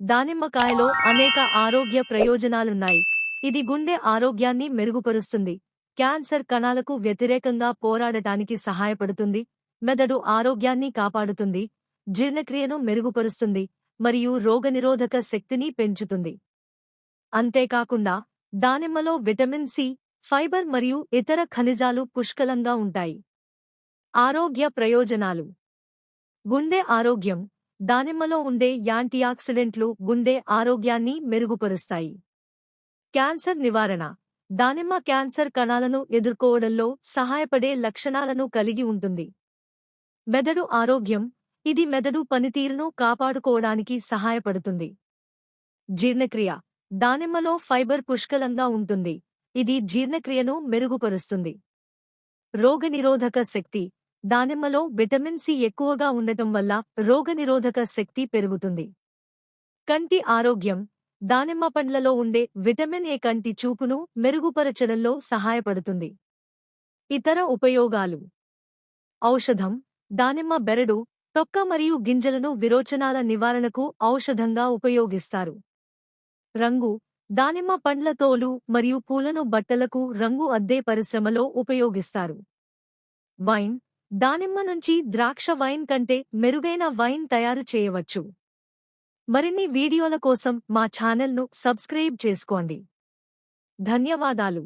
దానిమ్మకాయలో అనేక ఆరోగ్య ప్రయోజనాలున్నాయి. ఇది గుండె ఆరోగ్యాన్ని మెరుగుపరుస్తుంది. క్యాన్సర్ కణాలకు వ్యతిరేకంగా పోరాడటానికి సహాయపడుతుంది. మెదడు ఆరోగ్యాన్ని కాపాడుతుంది. జీర్ణక్రియను మెరుగుపరుస్తుంది. మరియు రోగనిరోధక శక్తిని పెంచుతుంది. అంతేకాకుండా దానిమ్మలో విటమిన్ సి ఫైబర్ మరియు ఇతర ఖనిజాలు పుష్కలంగా ఉంటాయి. ఆరోగ్య ప్రయోజనాలు. గుండె ఆరోగ్యం. దానిమ్మలో ఉండే యాంటీఆక్సిడెంట్లు గుండె ఆరోగ్యాన్ని మెరుగుపరుస్తాయి. క్యాన్సర్ నివారణ. దానిమ్మ క్యాన్సర్ కణాలను ఎదుర్కోవడంలో సహాయపడే లక్షణాలను కలిగి ఉంటుంది. మెదడు ఆరోగ్యం. ఇది మెదడు పనితీరును కాపాడుకోవడానికి సహాయపడుతుంది. జీర్ణక్రియ. దానిమ్మలో ఫైబర్ పుష్కలంగా ఉంటుంది. ఇది జీర్ణక్రియను మెరుగుపరుస్తుంది. రోగనిరోధక శక్తి. దానిమ్మలో విటమిన్ సి ఎక్కువగా ఉండటం వల్ల రోగనిరోధక శక్తి పెరుగుతుంది. కంటి ఆరోగ్యం. దానిమ్మ పండ్లలో ఉండే విటమిన్ ఏ కంటి చూపును మెరుగుపరచడంలో సహాయపడుతుంది. ఇతర ఉపయోగాలు. ఔషధం. దానిమ్మ బెరడు తొక్క మరియు గింజలను విరోచనాల నివారణకు ఔషధంగా ఉపయోగిస్తారు. రంగు. దానిమ్మ పండ్ల తోలు మరియు పూలను బట్టలకు రంగు అద్దే పరిశ్రమలో ఉపయోగిస్తారు. వైన్. దానిమ్మ నుంచి ద్రాక్ష వైన్ కంటే మెరుగైన వైన్ తయారు చేయవచ్చు. మరిన్ని వీడియోల కోసం మా ఛానల్ను సబ్స్క్రైబ్ చేసుకోండి. ధన్యవాదాలు.